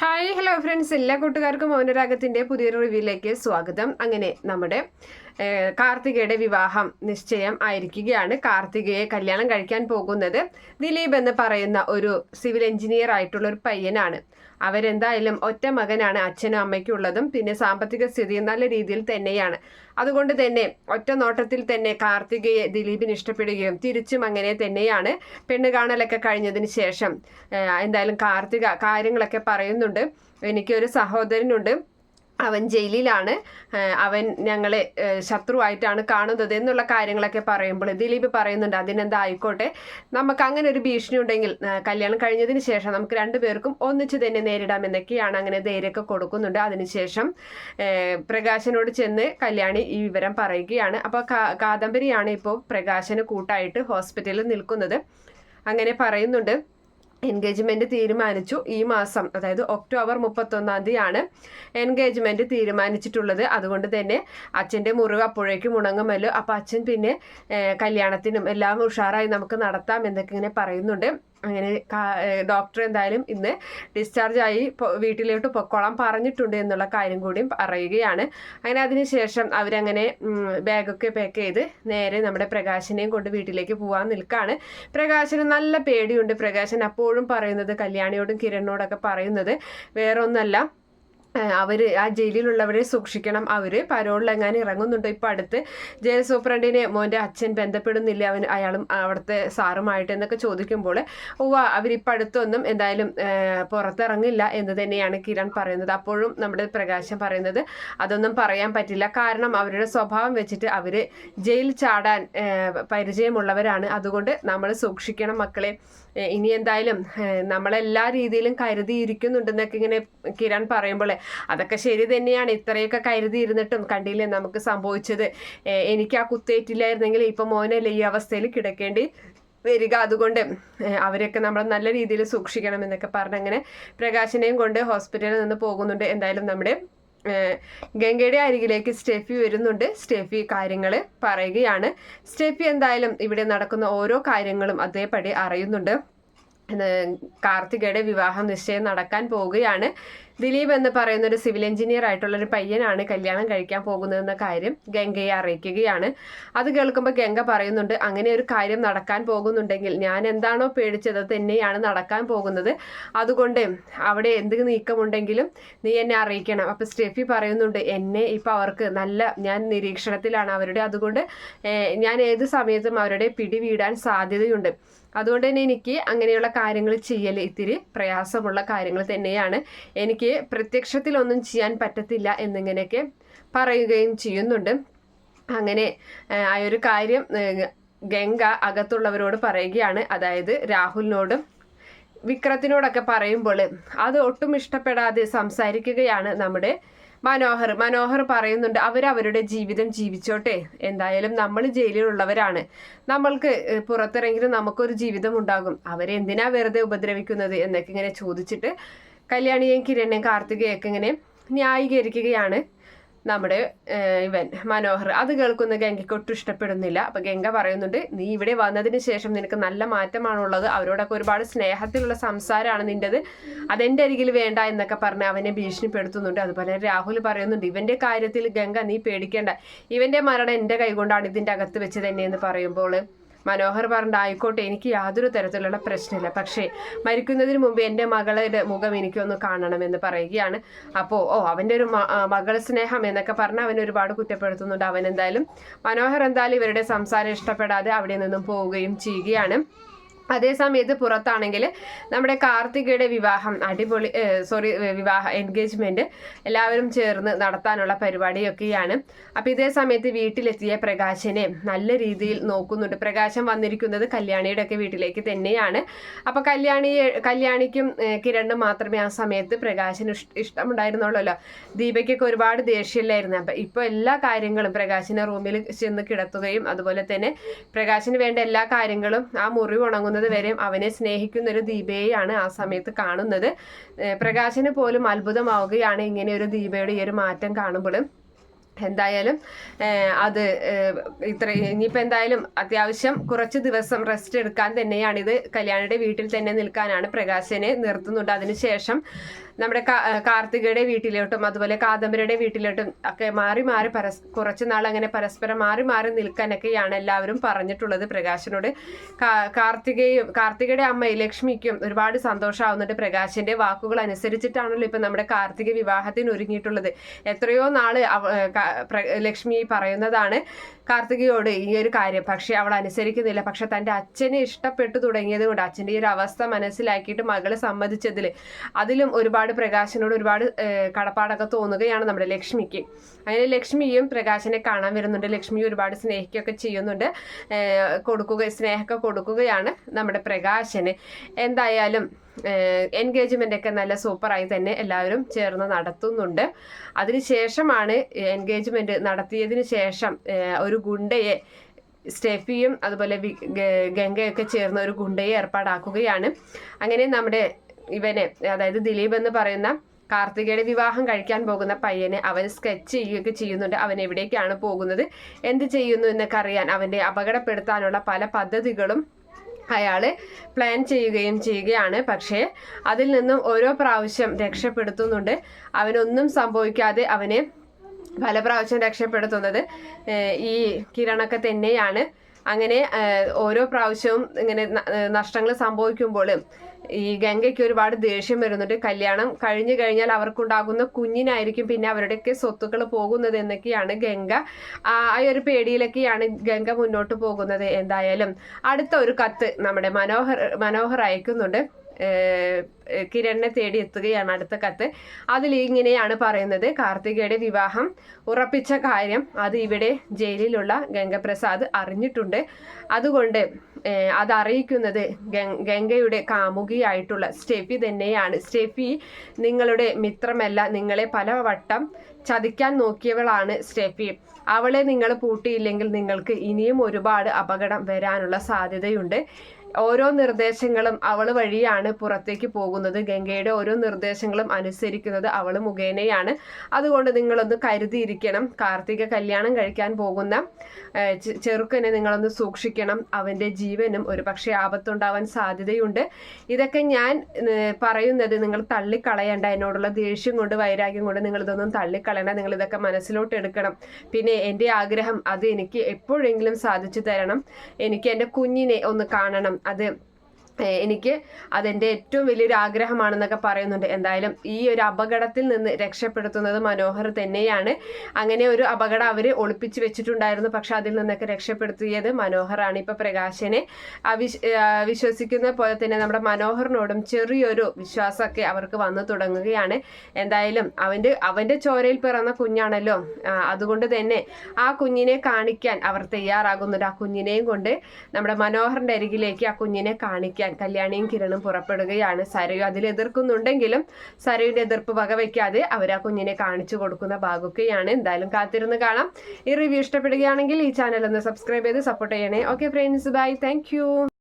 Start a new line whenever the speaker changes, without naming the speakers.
Hi hello friends എല്ലാ കൂട്ടുകാർക്കും മൗനരാഗത്തിന്റെ പുതിയൊരു റിവ്യൂയിലേക്ക് സ്വാഗതം. അങ്ങനെ നമ്മുടെ കാർത്തികയുടെ വിവാഹം നിശ്ചയം ആയിരിക്കുകയാണ്. കാർത്തികയെ കല്യാണം കഴിക്കാൻ പോകുന്നത് ദിലീപ് എന്ന് പറയുന്ന ഒരു സിവിൽ എഞ്ചിനീയർ ആയിട്ടുള്ള ഒരു പയ്യനാണ്. അവരെന്തായാലും ഒറ്റ മകനാണ് അച്ഛനും അമ്മയ്ക്കും ഉള്ളതും പിന്നെ സാമ്പത്തിക സ്ഥിതി നല്ല രീതിയിൽ തന്നെയാണ്. അതുകൊണ്ട് തന്നെ ഒറ്റ നോട്ടത്തിൽ തന്നെ കാർത്തികയെ ദിലീപിന് ഇഷ്ടപ്പെടുകയും തിരിച്ചും അങ്ങനെ തന്നെയാണ് പെണ്ണ് കാണലൊക്കെ കഴിഞ്ഞതിന് ശേഷം. എന്തായാലും കാർത്തിക കാര്യങ്ങളൊക്കെ പറയുന്നുണ്ട്. എനിക്കൊരു സഹോദരനുണ്ട്. അവൻ ജയിലിലാണ്. അവൻ ഞങ്ങളെ ശത്രുവായിട്ടാണ് കാണുന്നത് എന്നുള്ള കാര്യങ്ങളൊക്കെ പറയുമ്പോൾ ദിലീപ് പറയുന്നുണ്ട് അതിനെന്താ ആയിക്കോട്ടെ. നമുക്ക് അങ്ങനെ ഒരു ഭീഷണി ഉണ്ടെങ്കിൽ കല്യാണം കഴിഞ്ഞതിന് ശേഷം നമുക്ക് രണ്ടുപേർക്കും ഒന്നിച്ച് തന്നെ നേരിടാം എന്നൊക്കെയാണ് അങ്ങനെ ധൈര്യമൊക്കെ കൊടുക്കുന്നുണ്ട്. അതിനുശേഷം പ്രകാശനോട് ചെന്ന് കല്യാണി ഈ വിവരം പറയുകയാണ്. അപ്പോൾ കാദംബരിയാണ് ഇപ്പോൾ പ്രകാശന് കൂട്ടായിട്ട് ഹോസ്പിറ്റലിൽ നിൽക്കുന്നത്. അങ്ങനെ പറയുന്നുണ്ട് എൻഗേജ്മെന്റ് തീരുമാനിച്ചു ഈ മാസം അതായത് ഒക്ടോബർ മുപ്പത്തൊന്നാം തീയതിയാണ് എൻഗേജ്മെന്റ് തീരുമാനിച്ചിട്ടുള്ളത്. അതുകൊണ്ട് തന്നെ അച്ഛന്റെ മുറിവ് അപ്പോഴേക്കും ഉണങ്ങുമല്ലോ. അപ്പം അച്ഛൻ പിന്നെ കല്യാണത്തിനും എല്ലാം ഉഷാറായി നമുക്ക് നടത്താം എന്നൊക്കെ ഇങ്ങനെ പറയുന്നുണ്ട്. അങ്ങനെ ഡോക്ടർ എന്തായാലും ഇന്ന് ഡിസ്ചാർജ് ആയി വീട്ടിലോട്ട് പൊക്കോളാൻ പറഞ്ഞിട്ടുണ്ട് എന്നുള്ള കാര്യം കൂടിയും പറയുകയാണ്. അങ്ങനെ അതിനുശേഷം അവരങ്ങനെ ബാഗൊക്കെ പാക്ക് ചെയ്ത് നേരെ നമ്മുടെ പ്രകാശനെയും കൊണ്ട് വീട്ടിലേക്ക് പോകാൻ നിൽക്കുകയാണ് പ്രകാശന് നല്ല പേടിയുണ്ട്. പ്രകാശൻ അപ്പോഴും പറയുന്നത് കല്യാണിയോടും കിരണിനോടൊക്കെ പറയുന്നത് വേറെ അവർ ആ ജയിലിലുള്ളവരെ സൂക്ഷിക്കണം. അവർ പരോളിലെങ്ങാനും ഇറങ്ങുന്നുണ്ടോ? ഇപ്പൊ അടുത്ത് ജയിൽ സൂപ്രണ്ടിനെ മോന്റെ അച്ഛൻ ബന്ധപ്പെടുന്നില്ല? അവൻ അയാളും അവിടുത്തെ സാറുമായിട്ട് എന്നൊക്കെ ചോദിക്കുമ്പോൾ ഓ അവരിപ്പോൾ അടുത്തൊന്നും എന്തായാലും പുറത്തിറങ്ങില്ല എന്ന് തന്നെയാണ് കിരൺ പറയുന്നത്. അപ്പോഴും നമ്മുടെ പ്രകാശം പറയുന്നത് അതൊന്നും പറയാൻ പറ്റില്ല. കാരണം അവരുടെ സ്വഭാവം വെച്ചിട്ട് അവർ ജയിൽ ചാടാൻ പരിചയമുള്ളവരാണ്. അതുകൊണ്ട് നമ്മൾ സൂക്ഷിക്കണം മക്കളെ. ഇനി എന്തായാലും നമ്മളെല്ലാ രീതിയിലും കരുതിയിരിക്കുന്നുണ്ടെന്നൊക്കെ ഇങ്ങനെ കിരൺ പറയുമ്പോൾ അതൊക്കെ ശരി തന്നെയാണ്. ഇത്രയൊക്കെ കരുതി ഇരുന്നിട്ടും കണ്ടില്ലേ നമുക്ക് സംഭവിച്ചത്. എനിക്ക് ആ കുത്തേറ്റില്ലായിരുന്നെങ്കിൽ ഇപ്പം മോനല്ലേ ഈ അവസ്ഥയിൽ കിടക്കേണ്ടി വരിക. അതുകൊണ്ട് അവരൊക്കെ നമ്മൾ നല്ല രീതിയിൽ സൂക്ഷിക്കണം എന്നൊക്കെ പറഞ്ഞ് അങ്ങനെ പ്രകാശനെയും കൊണ്ട് ഹോസ്പിറ്റലിൽ നിന്ന് പോകുന്നുണ്ട്. എന്തായാലും നമ്മുടെ ഗംഗയുടെ അരികിലേക്ക് സ്റ്റെഫി വരുന്നുണ്ട്. സ്റ്റെഫി കാര്യങ്ങൾ പറയുകയാണ്. സ്റ്റെഫി എന്തായാലും ഇവിടെ നടക്കുന്ന ഓരോ കാര്യങ്ങളും അതേപടി അറിയുന്നുണ്ട്. കാർത്തികയുടെ വിവാഹം നിശ്ചയം നടക്കാൻ പോവുകയാണ്. ദിലീപ് എന്ന് പറയുന്ന ഒരു സിവിൽ എഞ്ചിനീയർ ആയിട്ടുള്ള ഒരു പയ്യനാണ് കല്യാണം കഴിക്കാൻ പോകുന്നതെന്ന കാര്യം ഗംഗയെ അറിയിക്കുകയാണ്. അത് കേൾക്കുമ്പോൾ ഗംഗ പറയുന്നുണ്ട് അങ്ങനെ ഒരു കാര്യം നടക്കാൻ പോകുന്നുണ്ടെങ്കിൽ ഞാൻ എന്താണോ പേടിച്ചത് തന്നെയാണ് നടക്കാൻ പോകുന്നത്. അതുകൊണ്ട് അവിടെ എന്ത് നീക്കമുണ്ടെങ്കിലും നീ എന്നെ അറിയിക്കണം. അപ്പം സ്റ്റെഫി പറയുന്നുണ്ട് എന്നെ ഇപ്പം അവർക്ക് നല്ല ഞാൻ നിരീക്ഷണത്തിലാണ് അവരുടെ. അതുകൊണ്ട് ഞാൻ ഏത് സമയത്തും അവരുടെ പിടി വീടാൻ സാധ്യതയുണ്ട്. അതുകൊണ്ട് തന്നെ എനിക്ക് അങ്ങനെയുള്ള കാര്യങ്ങൾ ചെയ്യൽ ഇത്തിരി പ്രയാസമുള്ള കാര്യങ്ങൾ തന്നെയാണ്. എനിക്ക് പ്രത്യക്ഷത്തിലൊന്നും ചെയ്യാൻ പറ്റത്തില്ല എന്നിങ്ങനെയൊക്കെ പറയുകയും ചെയ്യുന്നുണ്ട്. അങ്ങനെ ആ ഒരു കാര്യം ഗംഗ അകത്തുള്ളവരോട് പറയുകയാണ്. അതായത് രാഹുലിനോടും വിക്രത്തിനോടൊക്കെ പറയുമ്പോൾ അത് ഒട്ടും ഇഷ്ടപ്പെടാതെ സംസാരിക്കുകയാണ് നമ്മുടെ മനോഹർ. മനോഹർ പറയുന്നുണ്ട് അവർ അവരുടെ ജീവിതം ജീവിച്ചോട്ടെ. എന്തായാലും നമ്മൾ ജയിലിലുള്ളവരാണ്. നമ്മൾക്ക് പുറത്തിറങ്ങിയിട്ട് നമുക്കൊരു ജീവിതം ഉണ്ടാകും. അവരെന്തിനാ വെറുതെ ഉപദ്രവിക്കുന്നത്? എന്നൊക്കെ ഇങ്ങനെ ചോദിച്ചിട്ട് കല്യാണിയെയും കിരണിനെയും കാർത്തികയൊക്കെ ഇങ്ങനെ ന്യായീകരിക്കുകയാണ് നമ്മുടെ ഇവൻ മനോഹർ. അത് കേൾക്കുന്ന ഗംഗയ്ക്ക് ഒട്ടും ഇഷ്ടപ്പെടുന്നില്ല. അപ്പൊ ഗംഗ പറയുന്നുണ്ട് നീ ഇവിടെ വന്നതിന് ശേഷം നിനക്ക് നല്ല മാറ്റമാണുള്ളത്. അവരോടൊക്കെ ഒരുപാട് സ്നേഹത്തിലുള്ള സംസാരമാണ് നിന്റേത്. അതെന്റെ അരികിൽ വേണ്ട എന്നൊക്കെ പറഞ്ഞ് അവനെ ഭീഷണിപ്പെടുത്തുന്നുണ്ട്. അതുപോലെ രാഹുൽ പറയുന്നുണ്ട് ഇവന്റെ കാര്യത്തിൽ ഗംഗ നീ പേടിക്കേണ്ട. ഇവന്റെ മരണം എന്റെ കൈകൊണ്ടാണ് ഇതിന്റെ അകത്ത് വെച്ച് തന്നെ എന്ന് പറയുമ്പോൾ മനോഹർ പറഞ്ഞ ആയിക്കോട്ടെ എനിക്ക് യാതൊരു തരത്തിലുള്ള പ്രശ്നമില്ല. പക്ഷേ മരിക്കുന്നതിന് മുമ്പ് എന്റെ മകളുടെ മുഖം എനിക്കൊന്ന് കാണണമെന്ന് പറയുകയാണ്. അപ്പോൾ ഓ അവന്റെ ഒരു മകൾ സ്നേഹം എന്നൊക്കെ പറഞ്ഞ് അവൻ ഒരുപാട് കുറ്റപ്പെടുത്തുന്നുണ്ട്. അവൻ എന്തായാലും മനോഹർ എന്തായാലും ഇവരുടെ സംസാരം ഇഷ്ടപ്പെടാതെ അവിടെ നിന്നും പോവുകയും ചെയ്യുകയാണ്. അതേ സമയത്ത് പുറത്താണെങ്കിൽ നമ്മുടെ കാർത്തികയുടെ വിവാഹം അടിപൊളി സോറി വിവാഹ എൻഗേജ്മെന്റ് എല്ലാവരും ചേർന്ന് നടത്താനുള്ള പരിപാടിയൊക്കെയാണ്. അപ്പോൾ ഇതേ സമയത്ത് വീട്ടിലെത്തിയ പ്രകാശനെ നല്ല രീതിയിൽ നോക്കുന്നുണ്ട്. പ്രകാശം വന്നിരിക്കുന്നത് കല്യാണിയുടെ ഒക്കെ വീട്ടിലേക്ക് തന്നെയാണ്. അപ്പോൾ കല്യാണി കല്യാണിക്കും ഏഹ്, മാത്രമേ ആ സമയത്ത് പ്രകാശന് ഇഷ്- ഇഷ്ടമുണ്ടായിരുന്നുള്ളല്ലോ. ദീപയ്ക്കൊക്കെ ഒരുപാട് ദേഷ്യമില്ലായിരുന്നു. അപ്പം ഇപ്പോൾ എല്ലാ കാര്യങ്ങളും പ്രകാശിനെ റൂമിൽ ചെന്ന് കിടത്തുകയും അതുപോലെ തന്നെ പ്രകാശിന് വേണ്ട എല്ലാ കാര്യങ്ങളും ആ മുറിവ് ഉണങ്ങുന്നത് വരെയും അവനെ സ്നേഹിക്കുന്ന ഒരു ദീപയെയാണ് ആ സമയത്ത് കാണുന്നത്. പ്രകാശന് പ്രകാശിന് പോലും അത്ഭുതമാവുകയാണ് ഇങ്ങനെ ഒരു ദീപയുടെ ഈ ഒരു മാറ്റം കാണുമ്പോൾ എന്തായാലും അത് ഇത്ര ഇനിയിപ്പോൾ എന്തായാലും അത്യാവശ്യം കുറച്ച് ദിവസം റെസ്റ്റ് എടുക്കാൻ തന്നെയാണ് തന്നെയാണിത്. കല്യാണിയുടെ വീട്ടിൽ തന്നെ നിൽക്കാനാണ് പ്രകാശനെ നിർത്തുന്നുണ്ട്. അതിനുശേഷം നമ്മുടെ കാർത്തികയുടെ വീട്ടിലോട്ടും അതുപോലെ കാദംബരിയുടെ വീട്ടിലോട്ടും ഒക്കെ മാറി മാറി പരസ് കുറച്ച് നാൾ അങ്ങനെ പരസ്പരം മാറി മാറി നിൽക്കാനൊക്കെയാണ് എല്ലാവരും പറഞ്ഞിട്ടുള്ളത് പ്രകാശനോട്. കാർത്തികയും കാർത്തികയുടെ അമ്മ ലക്ഷ്മിക്കും ഒരുപാട് സന്തോഷമാവുന്നുണ്ട് പ്രകാശിന്റെ വാക്കുകൾ അനുസരിച്ചിട്ടാണല്ലോ ഇപ്പം നമ്മുടെ കാർത്തിക വിവാഹത്തിന് ഒരുങ്ങിയിട്ടുള്ളത്. എത്രയോ പ്ര- ലക്ഷ്മി പറയുന്നതാണ് കാർത്തികയോട് ഈ ഒരു കാര്യം. പക്ഷെ അവൾ അനുസരിക്കുന്നില്ല. പക്ഷെ തന്റെ അച്ഛനെ ഇഷ്ടപ്പെട്ടു തുടങ്ങിയത് കൊണ്ട് അച്ഛന്റെ ഈ ഒരു അവസ്ഥ മനസ്സിലാക്കിയിട്ട് മകൾ സമ്മതിച്ചതിൽ അതിലും ഒരുപാട് പ്രകാശനോട് ഒരുപാട് കടപ്പാടൊക്കെ തോന്നുകയാണ് നമ്മുടെ ലക്ഷ്മിക്ക്. അങ്ങനെ ലക്ഷ്മിയും പ്രകാശനെ കാണാൻ വരുന്നുണ്ട്. ലക്ഷ്മി ഒരുപാട് സ്നേഹിക്കുകയൊക്കെ ചെയ്യുന്നുണ്ട്. കൊടുക്കുക സ്നേഹമൊക്കെ കൊടുക്കുകയാണ് നമ്മുടെ പ്രകാശന്. എന്തായാലും എൻഗേജ്മെന്റ് ഒക്കെ നല്ല സൂപ്പറായി തന്നെ എല്ലാവരും ചേർന്ന് നടത്തുന്നുണ്ട്. അതിനുശേഷമാണ് എൻഗേജ്മെന്റ് നടത്തിയതിന് ശേഷം ഒരു ഗുണ്ടയെ സ്റ്റെഫിയും അതുപോലെ ഗംഗയൊക്കെ ചേർന്ന് ഒരു ഗുണ്ടയെ ഏർപ്പാടാക്കുകയാണ്. അങ്ങനെ നമ്മുടെ ഇവനെ അതായത് ദിലീപ് എന്ന് പറയുന്ന കാർത്തികയുടെ വിവാഹം കഴിക്കാൻ പോകുന്ന പയ്യനെ അവൻ സ്കെച്ച് ചെയ്യുകയൊക്കെ ചെയ്യുന്നുണ്ട്. അവൻ എവിടേക്കാണ് പോകുന്നത്? എന്ത് ചെയ്യുന്നു എന്നൊക്കെ അറിയാൻ അവന്റെ അപകടപ്പെടുത്താനുള്ള പല പദ്ധതികളും അയാൾ പ്ലാൻ ചെയ്യുകയും ചെയ്യുകയാണ്. പക്ഷേ അതിൽ നിന്നും ഓരോ പ്രാവശ്യം രക്ഷപ്പെടുത്തുന്നുണ്ട്. അവനൊന്നും സംഭവിക്കാതെ അവനെ പല പ്രാവശ്യം രക്ഷപ്പെടുത്തുന്നത് ഈ കിരണൊക്കെ തന്നെയാണ്. അങ്ങനെ ഓരോ പ്രാവശ്യവും ഇങ്ങനെ നഷ്ടങ്ങൾ സംഭവിക്കുമ്പോൾ ഈ ഗംഗയ്ക്ക് ഒരുപാട് ദേഷ്യം വരുന്നുണ്ട്. കല്യാണം കഴിഞ്ഞു കഴിഞ്ഞാൽ അവർക്കുണ്ടാകുന്ന കുഞ്ഞിനായിരിക്കും പിന്നെ അവരുടെയൊക്കെ സ്വത്തുക്കൾ പോകുന്നത് എന്നൊക്കെയാണ് ഗംഗ. ആ ഒരു പേടിയിലൊക്കെയാണ് ഗംഗ മുന്നോട്ട് പോകുന്നത് എന്തായാലും. അടുത്ത ഒരു കത്ത് നമ്മുടെ മനോഹർ മനോഹർ അയക്കുന്നുണ്ട്. കിരണിനെ തേടി എത്തുകയാണ് അടുത്ത കത്ത്. അതിൽ ഇങ്ങനെയാണ് പറയുന്നത്. കാർത്തികയുടെ വിവാഹം ഉറപ്പിച്ച കാര്യം അത് ഇവിടെ ജയിലിലുള്ള ഗംഗപ്രസാദ് അറിഞ്ഞിട്ടുണ്ട്. അതുകൊണ്ട് അത് അറിയിക്കുന്നത് ഗംഗ- ഗംഗയുടെ കാമുകിയായിട്ടുള്ള സ്റ്റെഫി തന്നെയാണ്. സ്റ്റെഫി നിങ്ങളുടെ മിത്രമല്ല നിങ്ങളെ പലവട്ടം ചതിക്കാൻ നോക്കിയവളാണ് സ്റ്റെഫി. അവളെ നിങ്ങൾ പൂട്ടിയില്ലെങ്കിൽ നിങ്ങൾക്ക് ഇനിയും ഒരുപാട് അപകടം വരാനുള്ള സാധ്യതയുണ്ട്. ഓരോ നിർദ്ദേശങ്ങളും അവൾ വഴിയാണ് പുറത്തേക്ക് പോകുന്നത്. ഗംഗയുടെ ഓരോ നിർദ്ദേശങ്ങളും അനുസരിക്കുന്നത് അവൾ മുഖേനയാണ്. അതുകൊണ്ട് നിങ്ങളൊന്ന് കരുതിയിരിക്കണം. കാർത്തിക കല്യാണം കഴിക്കാൻ പോകുന്ന ചെറുക്കനെ നിങ്ങളൊന്ന് സൂക്ഷിക്കണം. അവന്റെ ജീവനും ഒരു പക്ഷേ ആപത്തുണ്ടാവാൻ സാധ്യതയുണ്ട്. ഇതൊക്കെ ഞാൻ പറയുന്നത് നിങ്ങൾ തള്ളിക്കളയണ്ട. എന്നോടുള്ള ദേഷ്യം കൊണ്ട് വൈരാഗ്യം കൊണ്ട് നിങ്ങൾ ഇതൊന്നും തള്ളിക്കളയണ്ട. നിങ്ങൾ ഇതൊക്കെ മനസ്സിലോട്ട് എടുക്കണം. പിന്നെ എന്റെ ആഗ്രഹം അത് എനിക്ക് എപ്പോഴെങ്കിലും സാധിച്ചു തരണം. എനിക്ക് എന്റെ കുഞ്ഞിനെ ഒന്ന് കാണണം. അത് എനിക്ക് അതെന്റെ ഏറ്റവും വലിയൊരു ആഗ്രഹമാണെന്നൊക്കെ പറയുന്നുണ്ട്. എന്തായാലും ഈ ഒരു അപകടത്തിൽ നിന്ന് രക്ഷപ്പെടുത്തുന്നത് മനോഹർ തന്നെയാണ്. അങ്ങനെ ഒരു അപകടം അവർ ഒളിപ്പിച്ച് വെച്ചിട്ടുണ്ടായിരുന്നു. പക്ഷെ അതിൽ നിന്നൊക്കെ രക്ഷപ്പെടുത്തിയത് മനോഹറാണ്. ഇപ്പം പ്രകാശനെ വിശ്വസിക്കുന്ന പോലെ തന്നെ നമ്മുടെ മനോഹറിനോടും ചെറിയൊരു വിശ്വാസമൊക്കെ അവർക്ക് വന്നു തുടങ്ങുകയാണ്. എന്തായാലും അവന്റെ അവന്റെ ചോരയിൽ പിറന്ന കുഞ്ഞാണല്ലോ. അതുകൊണ്ട് തന്നെ ആ കുഞ്ഞിനെ കാണിക്കാൻ അവർ തയ്യാറാകുന്നുണ്ട്. ആ കുഞ്ഞിനെയും കൊണ്ട് നമ്മുടെ മനോഹറിന്റെ അരികിലേക്ക് ആ കുഞ്ഞിനെ കാണിക്കാൻ കല്യാണിയും കിരണും പുറപ്പെടുകയാണ് സരയു. അതിൽ എതിർക്കുന്നുണ്ടെങ്കിലും സരയുടെ എതിർപ്പ് വകവയ്ക്കാതെ അവർ ആ കുഞ്ഞിനെ കാണിച്ചു കൊടുക്കുന്ന ഭാഗമൊക്കെയാണ്. എന്തായാലും കാത്തിരുന്ന് കാണാം. ഈ റിവ്യൂ ഇഷ്ടപ്പെടുകയാണെങ്കിൽ ഈ ചാനൽ ഒന്ന് സബ്സ്ക്രൈബ് ചെയ്ത് സപ്പോർട്ട് ചെയ്യണേ. Okay friends bye thank